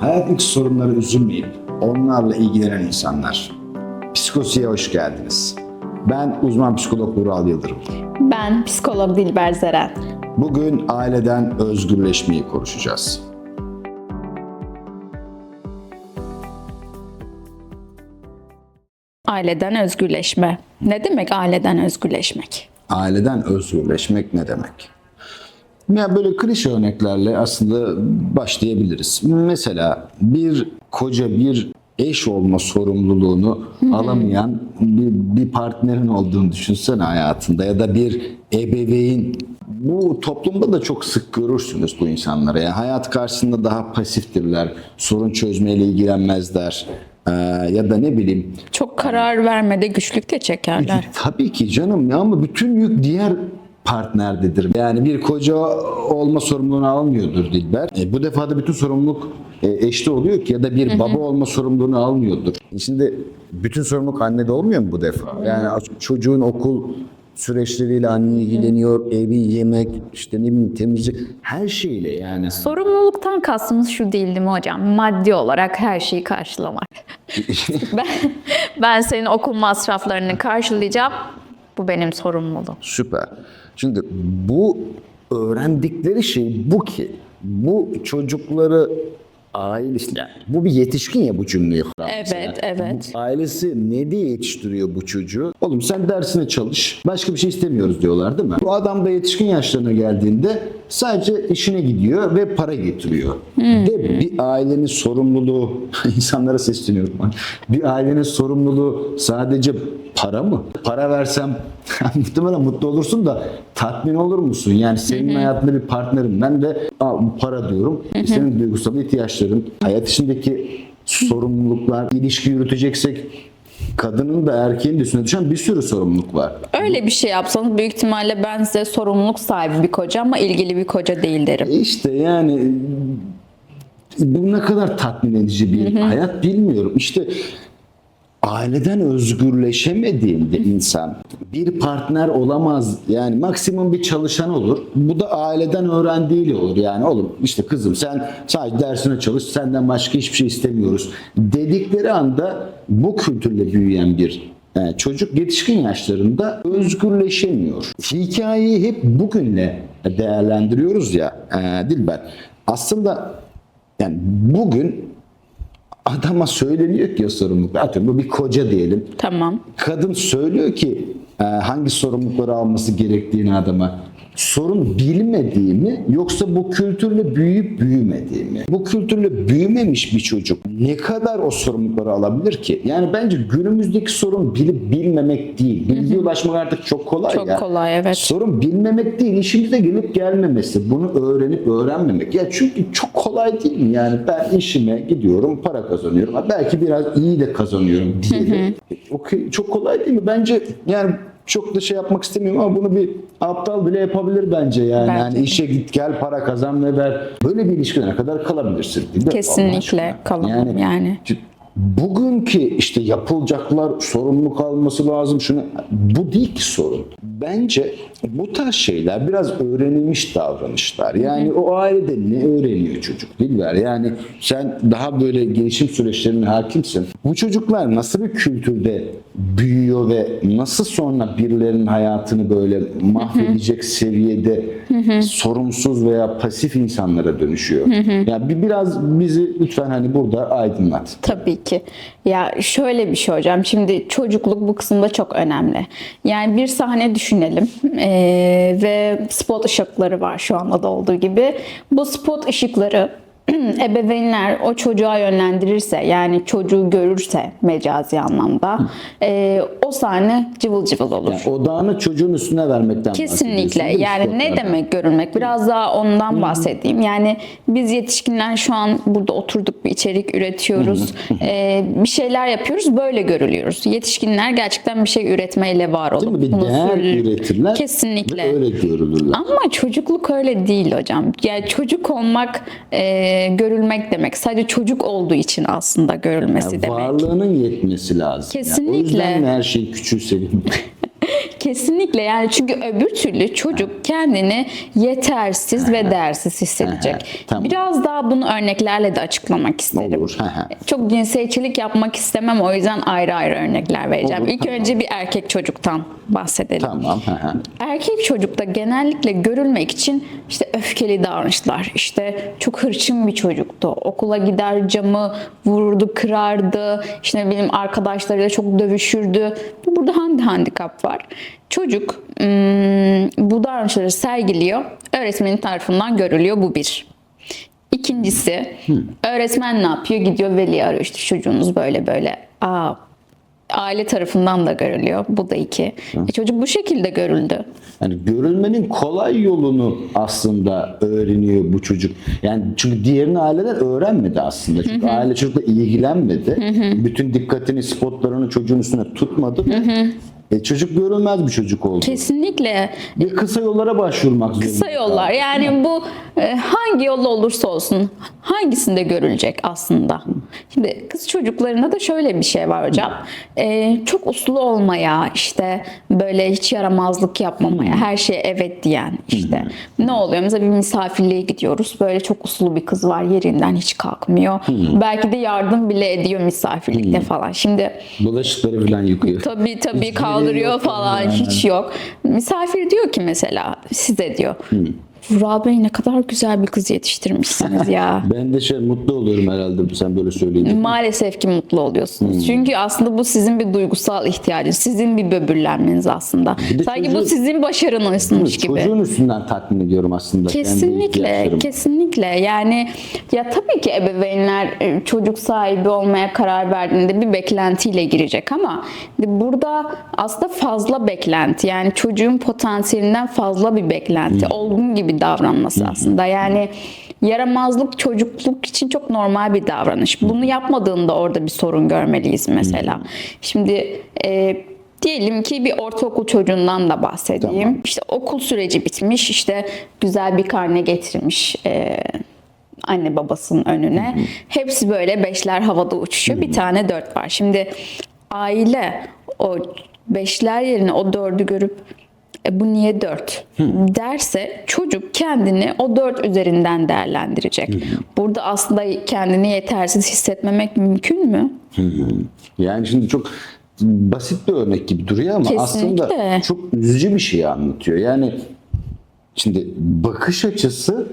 Hayattaki sorunları üzülmeyip onlarla ilgilenen insanlar. Psikosiye hoş geldiniz. Ben uzman psikolog Ural Yıldırım. Ben psikolog Dilber Zeren. Bugün aileden özgürleşmeyi konuşacağız. Aileden özgürleşme. Ne demek aileden özgürleşmek? Aileden özgürleşmek ne demek? Ya böyle klişe örneklerle aslında başlayabiliriz. Mesela bir koca bir eş olma sorumluluğunu alamayan bir, bir partnerin olduğunu düşünsene hayatında ya da bir ebeveyn. Bu toplumda da çok sık görürsünüz bu insanları. Yani hayat karşısında daha pasiftirler, sorun çözmeyle ilgilenmezler. Ee, ya da ne bileyim Çok karar vermede güçlükle çekerler. Tabii ki canım ya ama bütün yük diğer partnerdedir. Yani bir koca olma sorumluluğunu almıyordur Dilber. E, bu defa da bütün sorumluluk e, eşte oluyor ki ya da bir baba olma sorumluluğunu almıyordur. Şimdi bütün sorumluluk annede olmuyor mu bu defa? Yani çocuğun okul süreçleriyle anne ilgileniyor, evi, yemek, işte ne bileyim temizlik, her şeyle yani. Sorumluluktan kastımız şu değil değil mi hocam? Maddi olarak her şeyi karşılamak. ben, ben senin okul masraflarını karşılayacağım. Bu benim sorumluluğum. Süper. Şimdi bu öğrendikleri şey bu ki bu çocukları ailesi yani bu bir yetişkin ya bu cümleyi kuran Evet, mesela. evet. Bu ailesi ne diye yetiştiriyor bu çocuğu? Oğlum sen dersine çalış. Başka bir şey istemiyoruz diyorlar değil mi? Bu adam da yetişkin yaşlarına geldiğinde sadece işine gidiyor ve para getiriyor. De bir ailenin sorumluluğu insanlara sesleniyorum. Bir ailenin sorumluluğu sadece para mı? Para versem muhtemelen mutlu olursun da tatmin olur musun? Yani senin hayatında bir partnerim. Ben de Aa, bu para diyorum. Senin duygusal ihtiyaçların, hayat içindeki sorumluluklar, ilişki yürüteceksek kadının da erkeğin de üstüne düşen bir sürü sorumluluk var. Öyle bir şey yapsanız büyük ihtimalle ben size sorumluluk sahibi bir koca ama ilgili bir koca değil derim. İşte yani bu ne kadar tatmin edici bir hayat bilmiyorum. İşte aileden özgürleşemediğinde insan bir partner olamaz. Yani maksimum bir çalışan olur. Bu da aileden öğrendiğiyle olur. Yani oğlum işte kızım sen sadece dersine çalış senden başka hiçbir şey istemiyoruz dedikleri anda bu kültürle büyüyen bir e, çocuk yetişkin yaşlarında özgürleşemiyor. Hikayeyi hep bugünle değerlendiriyoruz ya e, Dilber. Aslında yani bugün adama söyleniyor ki o sorumluluk. Atıyorum bu bir koca diyelim. Tamam. Kadın söylüyor ki e, hangi sorumlulukları alması gerektiğini adama. Sorun bilmediği mi yoksa bu kültürle büyüyüp büyümediği mi? Bu kültürle büyümemiş bir çocuk ne kadar o sorumlulukları alabilir ki? Yani bence günümüzdeki sorun bilip bilmemek değil. Bilgiye ulaşmak artık çok kolay Çok ya. kolay, evet. Sorun bilmemek değil, işimize gelip gelmemesi. Bunu öğrenip öğrenmemek. Ya çünkü çok kolay değil mi? Yani ben işime gidiyorum, para kazanıyorum. Belki biraz iyi de kazanıyorum diyelim. Okey, çok kolay değil mi? Bence yani çok da şey yapmak istemiyorum ama bunu bir aptal bile yapabilir bence yani. Belki yani işe git gel para kazan ve ver. Böyle bir ilişkine kadar kalabilirsin. değil mi? Allah Kesinlikle kalamam yani. Bugünkü işte yapılacaklar sorumluluk alması lazım şunu bu değil ki sorun. Bence bu tarz şeyler biraz öğrenilmiş davranışlar. Yani o ailede ne öğreniyor çocuk Dilber? Yani sen daha böyle gelişim süreçlerine hakimsin. Bu çocuklar nasıl bir kültürde büyüyor ve nasıl sonra birilerinin hayatını böyle mahvedecek seviyede sorumsuz veya pasif insanlara dönüşüyor. Ya bir biraz bizi lütfen hani burada aydınlat. Tabii ki. Ya şöyle bir şey hocam. Şimdi çocukluk bu kısımda çok önemli. Yani bir sahne düşünelim Ee, ve spot ışıkları var şu anda da olduğu gibi. Bu spot ışıkları ebeveynler o çocuğa yönlendirirse yani çocuğu görürse mecazi anlamda e, o sahne cıvıl cıvıl olur. Yani odağını çocuğun üstüne vermekten Kesinlikle. değil Yani ne demek görülmek? Biraz daha ondan bahsedeyim. Yani biz yetişkinler şu an burada oturduk bir içerik üretiyoruz. Ee, bir şeyler yapıyoruz. Böyle görülüyoruz. Yetişkinler gerçekten bir şey üretmeyle var Değil olup mi? Bir bunu değer sürdürüp- üretirler Kesinlikle. öyle görülürler. Ama çocukluk öyle değil hocam. Yani çocuk olmak e, görülmek demek. Sadece çocuk olduğu için aslında görülmesi Yani demek. varlığının yetmesi lazım. Yani o Kesinlikle. yüzden her şey küçülse Kesinlikle yani çünkü öbür türlü çocuk kendini yetersiz ve değersiz hissedecek. Tamam. Biraz daha bunu örneklerle de açıklamak isterim. Olur. Çok cinsiyetçilik yapmak istemem o yüzden ayrı ayrı örnekler vereceğim. Olur, İlk önce bir erkek çocuktan bahsedelim. Tamam. Erkek çocukta genellikle görülmek için işte öfkeli davranışlar, işte çok hırçın bir çocuktu. Okula gider camı vururdu, kırardı, işte bileyim arkadaşlarıyla çok dövüşürdü. Burada hangi handikap var? Çocuk ım, bu davranışları sergiliyor, öğretmenin tarafından görülüyor bu bir. İkincisi, öğretmen ne yapıyor? Gidiyor veli arıyor işte çocuğunuz böyle böyle. Aa, aile tarafından da görülüyor. Bu da iki. E, çocuk bu şekilde görüldü. Yani görülmenin kolay yolunu aslında öğreniyor bu çocuk. Yani çünkü diğerini aileler öğrenmedi aslında. Çünkü aile çocukla ilgilenmedi. Bütün dikkatini, spotlarını çocuğun üstüne tutmadı. E, çocuk görülmez bir çocuk oldu. Kesinlikle Ve kısa yollara başvurmak zorunda. kısa yollar. Yani bu e, hangi yolla olursa olsun hangisinde görülecek aslında. Şimdi kız çocuklarında da şöyle bir şey var hocam. E, çok uslu olmaya, işte böyle hiç yaramazlık yapmamaya, her şeye evet diyen işte. Ne oluyor? Mesela bir misafirliğe gidiyoruz. Böyle çok uslu bir kız var. Yerinden hiç kalkmıyor. Belki de yardım bile ediyor misafirlikte falan. Şimdi Bulaşıkları falan yıkıyor. Tabii tabii Hiç kaldırıyor yok falan yani. hiç yok. Misafir diyor ki mesela size diyor. Vural Bey ne kadar güzel bir kız yetiştirmişsiniz ya. Ben de şey mutlu oluyorum herhalde sen böyle söyleyince. Maalesef ki mutlu oluyorsunuz. Çünkü aslında bu sizin bir duygusal ihtiyacınız. Sizin bir böbürlenmeniz aslında. Bir Sanki bu çocuğu- sizin başarınızmış gibi. Çocuğun üstünden tatmin ediyorum aslında. Kesinlikle, kesinlikle. Yani ya tabii ki ebeveynler e, çocuk sahibi olmaya karar verdiğinde bir beklentiyle girecek ama burada aslında fazla beklenti. Yani çocuğun potansiyelinden fazla bir beklenti. Olgun gibi davranması aslında. Yani yaramazlık çocukluk için çok normal bir davranış. Bunu yapmadığında orada bir sorun görmeliyiz mesela. Şimdi e, Diyelim ki bir ortaokul çocuğundan da bahsedeyim. Tamam. İşte okul süreci bitmiş, işte güzel bir karne getirmiş e, anne babasının önüne. Hepsi böyle beşler havada uçuşuyor. Bir tane dört var. Şimdi aile o beşler yerine o dördü görüp e, bu niye dört derse çocuk kendini o dört üzerinden değerlendirecek. Burada aslında kendini yetersiz hissetmemek mümkün mü? Yani şimdi çok basit bir örnek gibi duruyor ama Kesinlikle. aslında çok üzücü bir şey anlatıyor. Yani şimdi bakış açısı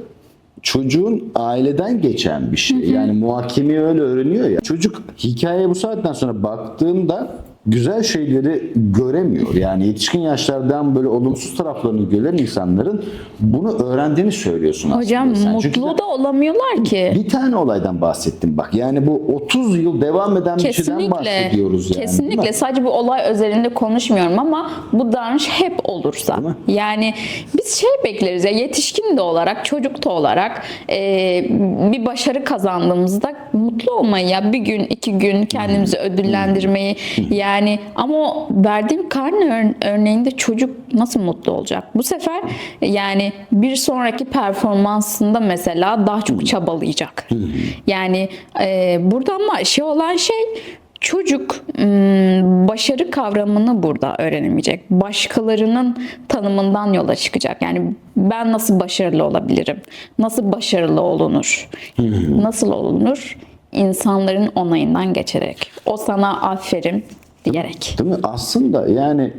çocuğun aileden geçen bir şey. Yani muhakemeyi öyle öğreniyor ya. Çocuk hikayeye bu saatten sonra baktığında güzel şeyleri göremiyor. Yani yetişkin yaşlardan böyle olumsuz taraflarını gören insanların bunu öğrendiğini söylüyorsun aslında. Hocam sen. Çünkü mutlu da olamıyorlar ki. bir tane olaydan bahsettim bak. Yani bu 30 yıl devam eden bir şeyden Kesinlikle. bahsediyoruz yani. Kesinlikle. Sadece bu olay özelinde konuşmuyorum ama bu davranış hep olursa. Yani biz şey bekleriz ya yetişkin de olarak, çocuk da olarak e, bir başarı kazandığımızda mutlu olmayı ya bir gün, iki gün kendimizi ödüllendirmeyi yani ama o verdiğim karne ör- örneğinde çocuk nasıl mutlu olacak? Bu sefer yani bir sonraki performansında mesela daha çok çabalayacak. Yani e, burada ama şey olan şey Çocuk başarı kavramını burada öğrenemeyecek. Başkalarının tanımından yola çıkacak. Yani ben nasıl başarılı olabilirim? Nasıl başarılı olunur? Nasıl olunur? İnsanların onayından geçerek. O sana aferin diyerek. Değil mi? Aslında yani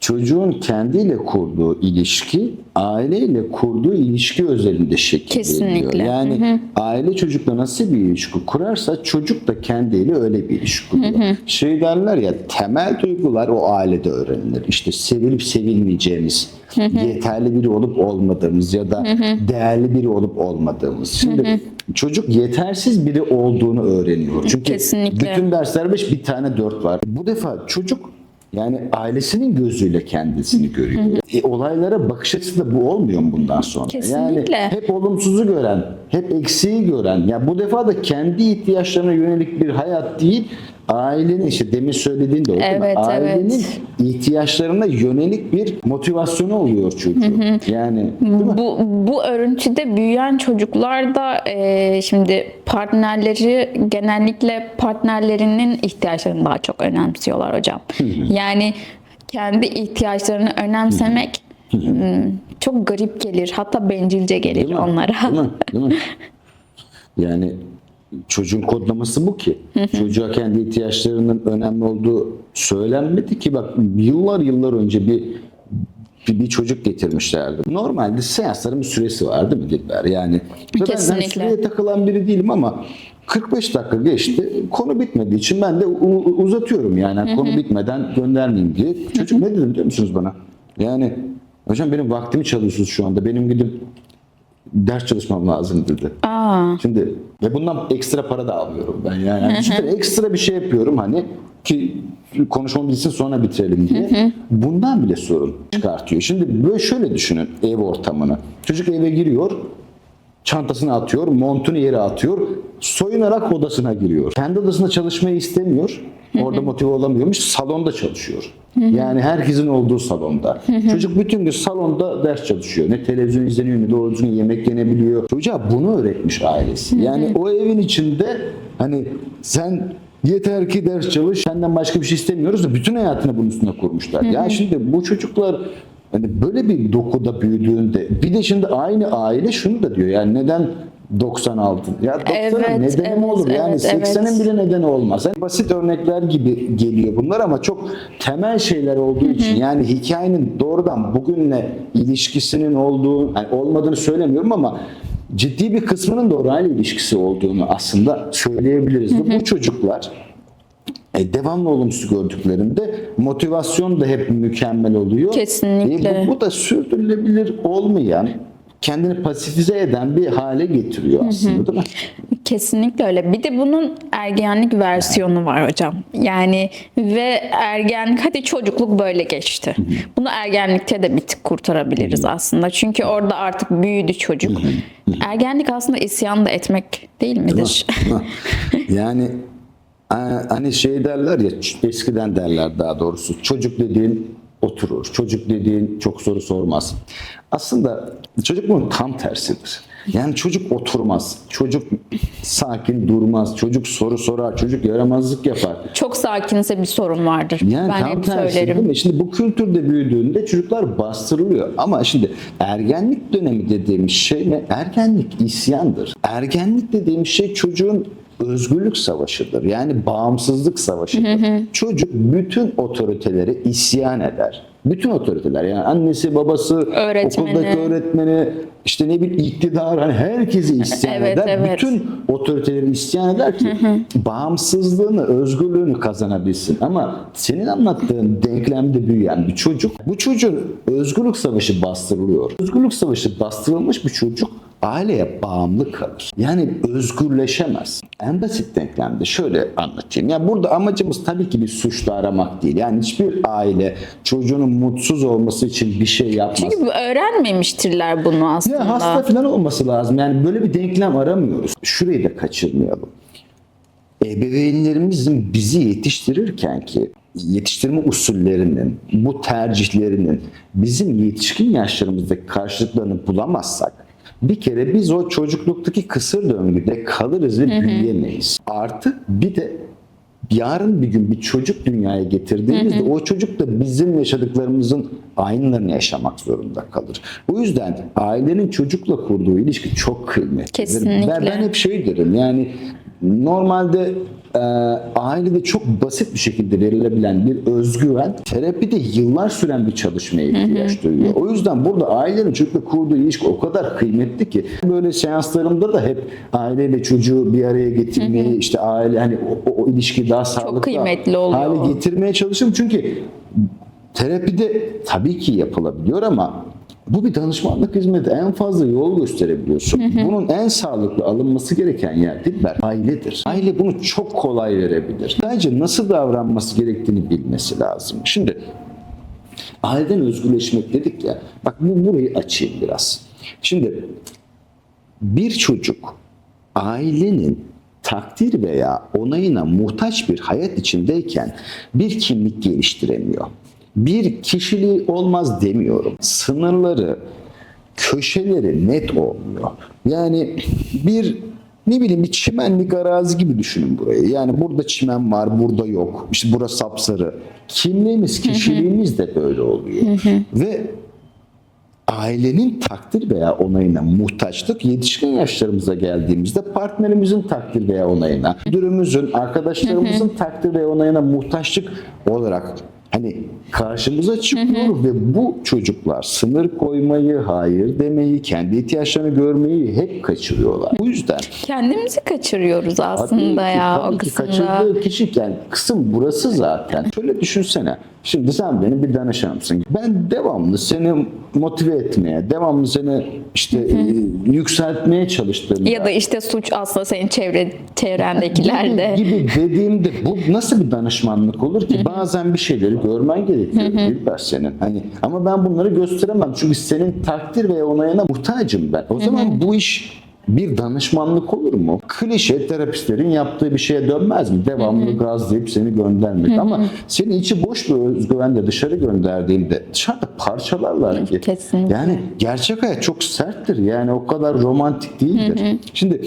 çocuğun kendiyle kurduğu ilişki aileyle kurduğu ilişki özelinde şekilleniyor. Yani aile çocukla nasıl bir ilişki kurarsa çocuk da kendiyle öyle bir ilişki kuruyor. Şey derler ya temel duygular o ailede öğrenilir. İşte sevilip sevilmeyeceğimiz, yeterli biri olup olmadığımız ya da değerli biri olup olmadığımız. Şimdi çocuk yetersiz biri olduğunu öğreniyor. Çünkü Kesinlikle. bütün dersler beş bir tane dört var. Bu defa çocuk yani ailesinin gözüyle kendisini görüyor. E, olaylara bakış açısı da bu olmuyor mu bundan sonra? Kesinlikle. Yani hep olumsuzu gören, hep eksiği gören. Ya bu defa da kendi ihtiyaçlarına yönelik bir hayat değil, ailenin işte demin söylediğin de o değil mi? Evet, Ailenin evet. ihtiyaçlarına yönelik bir motivasyonu oluyor çocuğun. Yani? Bu, bu örüntüde büyüyen çocuklar da e, şimdi partnerleri genellikle partnerlerinin ihtiyaçlarını daha çok önemsiyorlar hocam. Yani kendi ihtiyaçlarını önemsemek hmm, çok garip gelir. Hatta bencilce gelir Değil mi? onlara. Değil mi? Değil mi? Yani çocuğun kodlaması bu ki. Çocuğa kendi ihtiyaçlarının önemli olduğu söylenmedi ki bak yıllar yıllar önce bir bir, bir çocuk getirmişlerdi. Normalde seansların bir süresi var değil mi Dilber? Yani ben- ben Kesinlikle. süreye takılan biri değilim ama 45 dakika geçti. Konu bitmediği için ben de uzatıyorum yani. Konu bitmeden göndermeyeyim diye. Çocuk ne dedi biliyor musunuz bana? Yani hocam benim vaktimi çalıyorsunuz şu anda. Benim gidip ders çalışmam lazım dedi. Aa, Şimdi ve bundan ekstra para da alıyorum ben yani. yani şimdi ekstra bir şey yapıyorum hani ki konuşmamı bitsin sonra bitirelim diye. Bundan bile sorun çıkartıyor. Şimdi böyle şöyle düşünün ev ortamını. Çocuk eve giriyor, çantasını atıyor, montunu yere atıyor, soyunarak odasına giriyor. Kendi odasında çalışmayı istemiyor. Orada motive olamıyormuş. Salonda çalışıyor. Yani herkesin olduğu salonda. Çocuk bütün gün salonda ders çalışıyor. Ne televizyon izleniyor ne doğru düzgün yemek yenebiliyor. Çocuğa bunu öğretmiş ailesi. Yani o evin içinde hani sen yeter ki ders çalış senden başka bir şey istemiyoruz da bütün hayatını bunun üstüne kurmuşlar. Ya şimdi bu çocuklar Hani böyle bir dokuda büyüdüğünde bir de şimdi aynı aile şunu da diyor yani neden 96? Ya 90'ın Evet, nedeni mi evet, olur? Yani evet, 80'in evet. bile nedeni olmaz. Yani basit örnekler gibi geliyor bunlar ama çok temel şeyler olduğu için yani hikayenin doğrudan bugünle ilişkisinin olduğu, yani olmadığını söylemiyorum ama ciddi bir kısmının da orayla ilişkisi olduğunu aslında söyleyebiliriz. Bu çocuklar e, devamlı olumsuz gördüklerinde motivasyon da hep mükemmel oluyor. Kesinlikle. E, bu, bu da sürdürülebilir olmayan, kendini pasifize eden bir hale getiriyor aslında değil mi? kesinlikle öyle. Bir de bunun ergenlik versiyonu var hocam. Yani ve ergenlik hadi çocukluk böyle geçti. Bunu ergenlikte de bir tık kurtarabiliriz aslında. Çünkü orada artık büyüdü çocuk. Ergenlik aslında isyan da etmek değil midir? yani e, hani şey derler ya eskiden derler daha doğrusu çocuk dediğin oturur. Çocuk dediğin çok soru sormaz. Aslında çocuk bunun tam tersidir. Yani çocuk oturmaz. Çocuk sakin durmaz. Çocuk soru sorar. Çocuk yaramazlık yapar. Çok sakinse bir sorun vardır. Yani ben tam hep tersi söylerim. değil mi? Şimdi bu kültürde büyüdüğünde çocuklar bastırılıyor. Ama şimdi ergenlik dönemi dediğimiz şey ne? Ergenlik isyandır. Ergenlik dediğimiz şey çocuğun özgürlük savaşıdır. Yani bağımsızlık savaşıdır. Çocuk bütün otoritelere isyan eder. Bütün otoriteler yani annesi, babası, Öğretmeni. okuldaki öğretmeni, işte ne bileyim iktidar hani herkesi isyan Evet, eder. evet. Bütün otoriteleri isyan eder ki bağımsızlığını, özgürlüğünü kazanabilsin. Ama senin anlattığın denklemde büyüyen bir çocuk, bu çocuğun özgürlük savaşı bastırılıyor. Özgürlük savaşı bastırılmış bir çocuk aileye bağımlı kalır. Yani özgürleşemez. En basit denklemde şöyle anlatayım. Yani burada amacımız tabii ki bir suçlu aramak değil. Yani hiçbir aile çocuğunun mutsuz olması için bir şey yapmaz. Çünkü öğrenmemiştirler bunu aslında. Ya hasta falan olması lazım. Yani böyle bir denklem aramıyoruz. Şurayı da kaçırmayalım. Ebeveynlerimizin bizi yetiştirirken ki yetiştirme usullerinin, bu tercihlerinin bizim yetişkin yaşlarımızdaki karşılıklarını bulamazsak bir kere biz o çocukluktaki kısır döngüde kalırız ve büyüyemeyiz. Artı bir de yarın bir gün bir çocuk dünyaya getirdiğimizde o çocuk da bizim yaşadıklarımızın aynılarını yaşamak zorunda kalır. O yüzden ailenin çocukla kurduğu ilişki çok kıymetlidir. Kesinlikle. Ben, ben hep şey derim yani normalde e, ailede çok basit bir şekilde verilebilen bir özgüven terapide yıllar süren bir çalışmaya ihtiyaç duyuyor. O yüzden burada ailenin çocukla kurduğu ilişki o kadar kıymetli ki böyle seanslarımda da hep aileyle çocuğu bir araya getirmeyi işte aile hani o, o, o ilişki daha sağlıklı hale getirmeye çalışırım. Çünkü terapide tabii ki yapılabiliyor ama bu bir danışmanlık hizmeti. En fazla yol gösterebiliyorsun. Bunun en sağlıklı alınması gereken yer Dilber ailedir. Aile bunu çok kolay verebilir. Sadece nasıl davranması gerektiğini bilmesi lazım. Şimdi aileden özgürleşmek dedik ya. Bak bu burayı açayım biraz. Şimdi bir çocuk ailenin takdir veya onayına muhtaç bir hayat içindeyken bir kimlik geliştiremiyor. Bir kişiliği olmaz demiyorum. Sınırları, köşeleri net olmuyor. Yani bir ne bileyim bir çimenlik arazi gibi düşünün burayı. Yani burada çimen var, burada yok. İşte burası sapsarı. Kimliğimiz, kişiliğimiz de böyle oluyor. Ve ailenin takdir veya onayına muhtaçlık yetişkin yaşlarımıza geldiğimizde partnerimizin takdir veya onayına, müdürümüzün, arkadaşlarımızın takdir veya onayına muhtaçlık olarak hani karşımıza çıkıyor ve bu çocuklar sınır koymayı, hayır demeyi, kendi ihtiyaçlarını görmeyi hep kaçırıyorlar. Bu yüzden Kendimizi kaçırıyoruz Tabii aslında ki, ya tabii o ki kısımda. Kaçırdığı kişi yani kısım burası zaten. Şöyle düşünsene. Şimdi sen benim bir danışanımsın. Ben devamlı seni motive etmeye, devamlı seni işte e, yükseltmeye çalıştığımda Ya da işte suç aslında senin çevre çevrendekilerde. gibi, gibi dediğimde bu nasıl bir danışmanlık olur ki? Bazen bir şeyleri görmen gerekiyor Dilber senin. Hani ama ben bunları gösteremem çünkü senin takdir ve onayına muhtacım ben. O zaman bu iş bir danışmanlık olur mu? Klişe terapistlerin yaptığı bir şeye dönmez mi? Devamlı gazlayıp seni göndermek. Ama seni içi boş bir özgüvenle dışarı gönderdiğinde dışarıda parçalarlar ki. Kesinlikle. Yani gerçek hayat çok serttir. Yani o kadar romantik değildir. Şimdi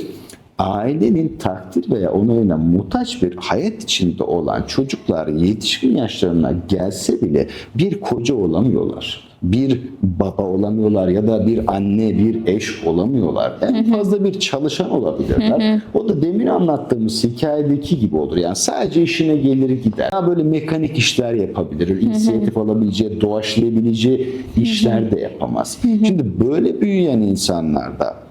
ailenin takdir veya onayına muhtaç bir hayat içinde olan çocuklar yetişkin yaşlarına gelse bile bir koca olamıyorlar. Bir baba olamıyorlar ya da bir anne, bir eş olamıyorlar. En fazla bir çalışan olabilirler. O da demin anlattığımız hikayedeki gibi olur. Yani sadece işine gelir gider. Daha böyle mekanik işler yapabilir. İnisiyatif alabileceği, doğaçlayabileceği işler de yapamaz. Şimdi böyle büyüyen insanlarda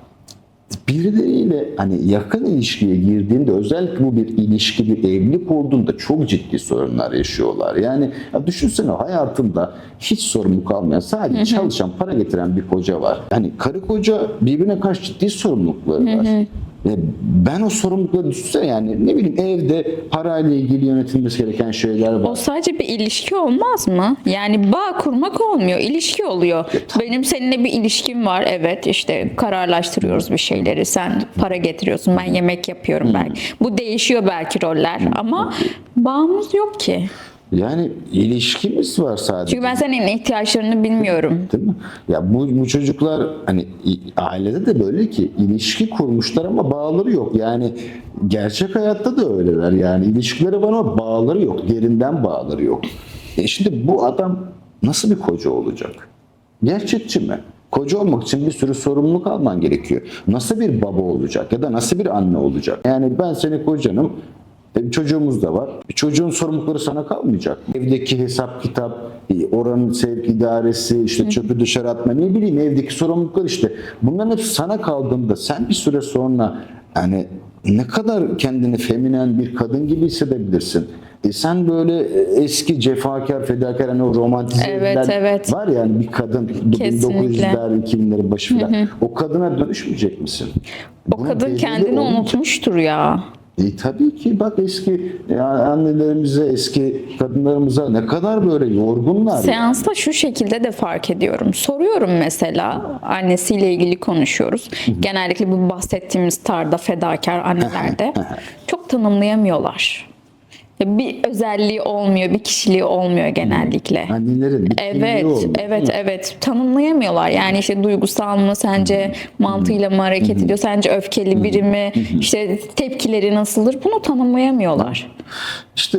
birileriyle hani yakın ilişkiye girdiğinde özellikle bu bir ilişki bir evlilik olduğunda çok ciddi sorunlar yaşıyorlar. Yani ya düşünsene hayatında hiç sorumluluk kalmayan sadece çalışan para getiren bir koca var. Yani karı koca birbirine karşı ciddi sorumlulukları var. Ben o sorumlulukları düşünsene yani ne bileyim evde parayla ilgili yönetilmesi gereken şeyler var. O sadece bir ilişki olmaz mı? Yani bağ kurmak olmuyor, ilişki oluyor. Benim seninle bir ilişkim var, evet işte kararlaştırıyoruz bir şeyleri. Sen para getiriyorsun, ben yemek yapıyorum belki. Bu değişiyor belki roller ama bağımız yok ki. Yani ilişkimiz var sadece. Çünkü ben senin ihtiyaçlarını bilmiyorum. Değil mi? Ya bu, bu çocuklar hani ailede de böyle ki ilişki kurmuşlar ama bağları yok. Yani gerçek hayatta da öyleler. Yani ilişkileri var ama bağları yok. Derinden bağları yok. E şimdi bu adam nasıl bir koca olacak? Gerçekçi mi? Koca olmak için bir sürü sorumluluk alman gerekiyor. Nasıl bir baba olacak ya da nasıl bir anne olacak? Yani ben seni kocanım, e, Çocuğumuz da var. E, Çocuğun sorumlulukları sana kalmayacak. Evdeki hesap kitap, e, oranın sevk idaresi, işte çöpü dışarı atma, ne bileyim evdeki sorumluluklar işte. Bunların hepsi sana kaldığında sen bir süre sonra yani ne kadar kendini feminen bir kadın gibi hissedebilirsin. E sen böyle e, eski cefakar, fedakar hani o romantize Evet, evet. var ya hani bir kadın Kesinlikle. 1900'ler 2000'lerin başı falan. O kadına dönüşmeyecek misin? O kadın kendini unutmuştur ya. E, tabii ki bak eski e, annelerimize, eski kadınlarımıza ne kadar böyle yorgunlar. Seansta şu şekilde de fark ediyorum. Soruyorum mesela annesiyle ilgili konuşuyoruz. Genellikle bu bahsettiğimiz tarda fedakar annelerde çok tanımlayamıyorlar. Bir özelliği olmuyor, bir kişiliği olmuyor genellikle. Annelerin bir Evet, olmuyor. evet, evet. Tanımlayamıyorlar. Yani işte duygusal mı sence mantığıyla mı hareket ediyor? Sence öfkeli biri mi? İşte tepkileri nasıldır? Bunu tanımlayamıyorlar. İşte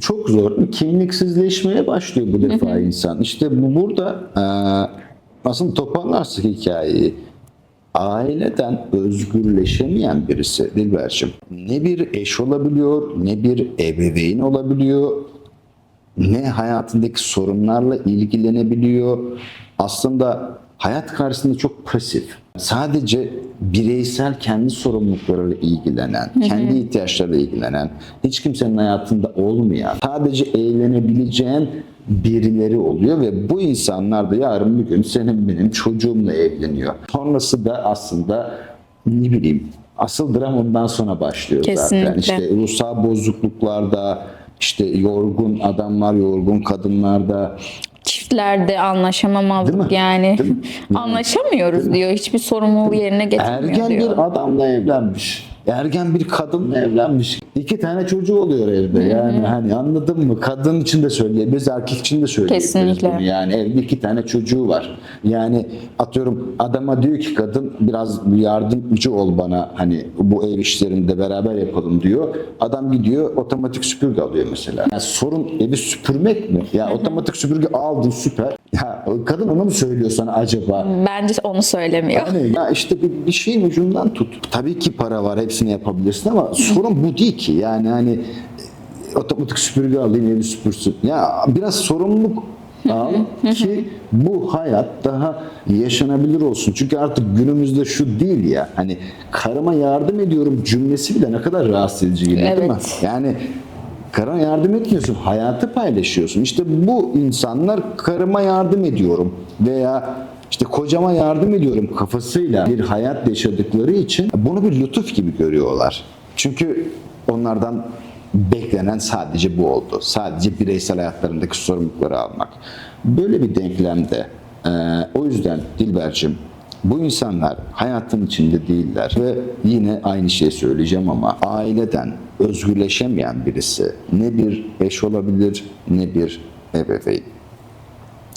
çok zor. Kimliksizleşmeye başlıyor bu defa insan. İşte bu burada aslında toparlarsak hikayeyi aileden özgürleşemeyen birisi Dilberçim ne bir eş olabiliyor ne bir ebeveyn olabiliyor ne hayatındaki sorunlarla ilgilenebiliyor. Aslında hayat karşısında çok pasif. Sadece bireysel kendi sorumluluklarıyla ilgilenen, kendi ihtiyaçlarıyla ilgilenen, hiç kimsenin hayatında olmayan, sadece eğlenebileceğin birileri oluyor ve bu insanlar da yarın bir gün senin benim çocuğumla evleniyor. Sonrası da aslında ne bileyim asıl dram ondan sonra başlıyor zaten. Kesinlikle. İşte ruhsal bozukluklarda, işte yorgun adamlar, yorgun kadınlarda Çiftlerde Değil mi? anlaşamamazlık yani. Değil mi? Anlaşamıyoruz diyor. Hiçbir sorumluluğu yerine getirmiyor ergen diyor. bir adamla evlenmiş. Ergen bir kadınla evlenmiş. İki tane çocuğu oluyor evde. Yani hani anladın mı? Kadın için de söyleyebiliriz, erkek için de söyleyebiliriz Kesinlikle. bunu. Yani evde iki tane çocuğu var. Yani atıyorum adama diyor ki kadın biraz yardımcı ol bana hani bu ev işlerinde beraber yapalım diyor. Adam gidiyor otomatik süpürge alıyor mesela. Ya sorun evi süpürmek mi? Ya otomatik süpürge aldın süper. Ya kadın onu mu söylüyor sana acaba? Bence onu söylemiyor. Yani ya işte bir, bir şeyin ucundan tut. Tabii ki para var hepsini yapabilirsin ama sorun bu değil ki. Yani hani e, otomatik süpürge alayım evi süpürsün. Ya biraz sorumluluk al ki bu hayat daha yaşanabilir olsun. Çünkü artık günümüzde şu değil ya hani karıma yardım ediyorum cümlesi bile ne kadar rahatsız edici geliyor değil mi? Evet. Yani karına yardım etmiyorsun, hayatı paylaşıyorsun. İşte bu insanlar karıma yardım ediyorum veya işte kocama yardım ediyorum kafasıyla bir hayat yaşadıkları için bunu bir lütuf gibi görüyorlar. Çünkü onlardan beklenen sadece bu oldu. Sadece bireysel hayatlarındaki sorumlulukları almak. Böyle bir denklemde e, o yüzden Dilbercim bu insanlar hayatın içinde değiller ve yine aynı şeyi söyleyeceğim ama aileden özgürleşemeyen birisi ne bir eş olabilir ne bir ebeveyn.